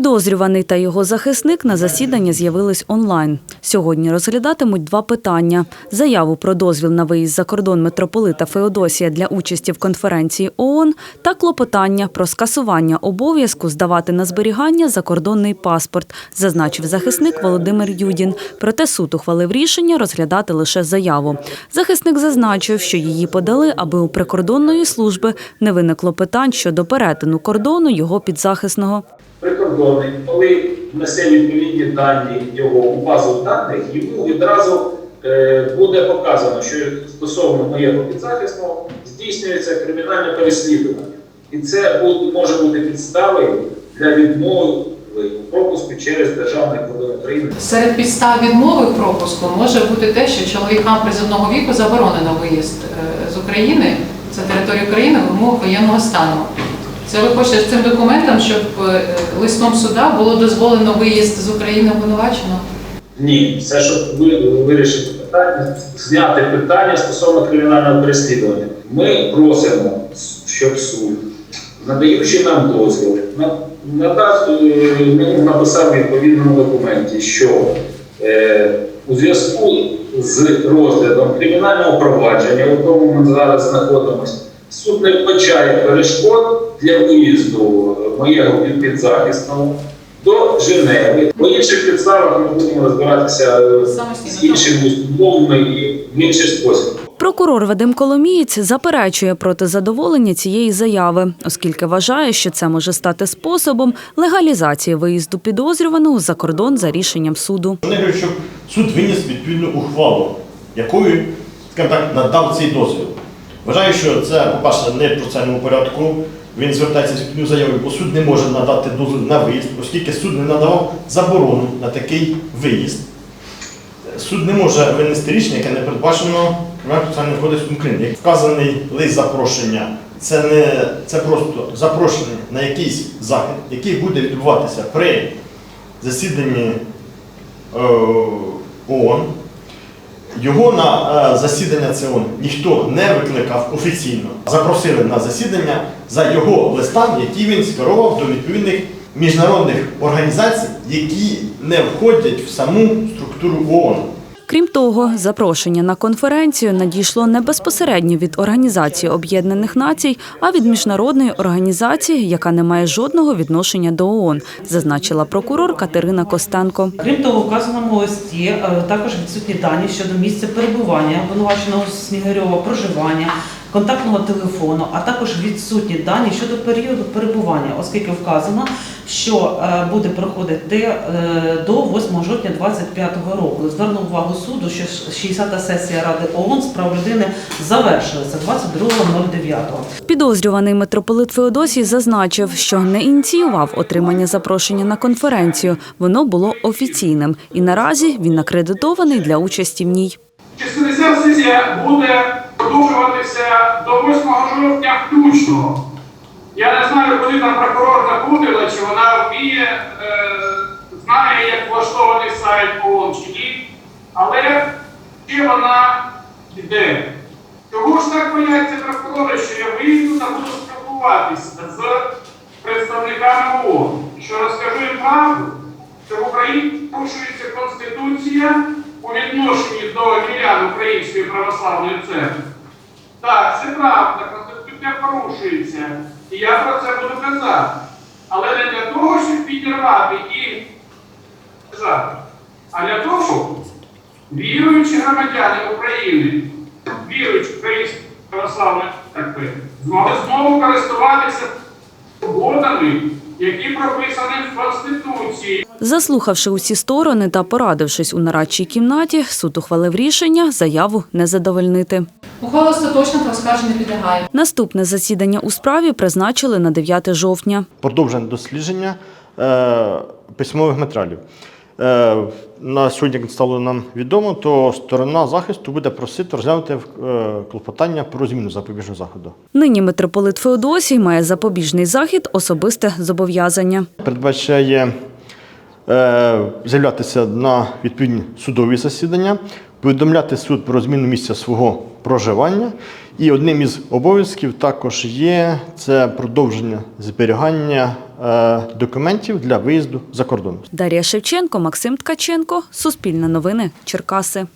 Підозрюваний та його захисник на засідання з'явились онлайн. Сьогодні розглядатимуть два питання: заяву про дозвіл на виїзд за кордон митрополита Феодосія для участі в конференції ООН та клопотання про скасування обов'язку здавати на зберігання закордонний паспорт, зазначив захисник Володимир Юдін. Проте суд ухвалив рішення розглядати лише заяву. Захисник зазначив, що її подали, аби у прикордонної служби не виникло питань щодо перетину кордону його підзахисного. Прикордонник, коли внесе відповідні дані його у базу даних, йому відразу е, буде показано, що стосовно моєго підзахисного здійснюється кримінальне переслідування. І це може бути підставою для відмови пропуску через державний кордон України. Серед підстав відмови пропуску може бути те, що чоловікам призовного віку заборонено виїзд е, з України за територію України в умовах воєнного стану. Це ви хочете цим документом, щоб е, листом суда було дозволено виїзд з України обвинувачено? Ні, все, щоб ви вирішити питання, зняти питання стосовно кримінального переслідування. Ми просимо, щоб суд, надаючи нам дозвіл, надав, е, написав в відповідному документі, що е, у зв'язку з розглядом кримінального провадження, у якому ми зараз знаходимося, суд не вбачає перешкод для виїзду моєго підзахисного до Женеви. По інших підставах ми будемо розбиратися е, з іншими установами і в інший спосіб. Прокурор Вадим Коломієць заперечує проти задоволення цієї заяви, оскільки вважає, що це може стати способом легалізації виїзду підозрюваного за кордон за рішенням суду. Вони говорять, щоб суд виніс відповідну ухвалу, якою, так, надав цей дозвіл. Вважаю, що це, по-перше, не в процесуальному порядку. Він звертається з відповідною заявою, бо суд не може надати дозвіл на виїзд, оскільки суд не надавав заборону на такий виїзд. Суд не може винести рішення, яке не передбачено Кримінальним кодексом України. Як вказаний лист запрошення, це не це просто запрошення на якийсь захід, який буде відбуватися при засіданні е, ООН. Його на е, засідання ЦОН ніхто не викликав офіційно. Запросили на засідання за його листами, які він скерував до відповідних міжнародних організацій, які не входять в саму структуру ООН. Крім того, запрошення на конференцію надійшло не безпосередньо від Організації Об'єднаних Націй, а від міжнародної організації, яка не має жодного відношення до ООН, зазначила прокурор Катерина Костенко. Крім того, указаному листі е, також відсутні дані щодо місця перебування обвинуваченого Снігирьова, проживання, контактного телефону, а також відсутні дані щодо періоду перебування, оскільки вказано, що е, буде проходити е, до 8 жовтня 2025 року. Звернув увагу суду, що 60-та сесія Ради ООН з прав людини завершилася 22.09. Підозрюваний митрополит Феодосій зазначив, що не ініціював отримання запрошення на конференцію. Воно було офіційним, і наразі він акредитований для участі в ній. 60 сесія буде продовжуватися до 8 жовтня включно. Я не знаю, куди там прокурор заходила, чи вона вміє, е, знає, як влаштований сайт ООН чи ні, але ще вона йде. Чого ж так бояться прокурори, що я вийду та буду спілкуватися з представниками ООН, що розкажу їм правду, що в Україні порушується Конституція у відношенні до вірян Української православної церкви. Так, це правда, Конституція порушується. І я про це буду казати. Але не для того, щоб підірвати і казати, а для того, щоб віруючі громадяни України, віруючі Української православної церкви, змогли знову користуватися свободами, які прописані в Конституції. Заслухавши усі сторони та порадившись у нарадчій кімнаті, суд ухвалив рішення заяву не задовольнити. Ухвала остаточна та оскарження підлягає. Наступне засідання у справі призначили на 9 жовтня. Продовжене дослідження е, письмових матеріалів. Е, на сьогодні, як стало нам відомо, то сторона захисту буде просити розглянути е, клопотання про зміну запобіжного заходу. Нині митрополит Феодосій має запобіжний захід особисте зобов'язання. Передбачає заявлятися з'являтися на відповідні судові засідання, повідомляти суд про зміну місця свого проживання. І одним із обов'язків також є це продовження зберігання е, документів для виїзду за кордон. Дар'я Шевченко, Максим Ткаченко, Суспільне новини, Черкаси.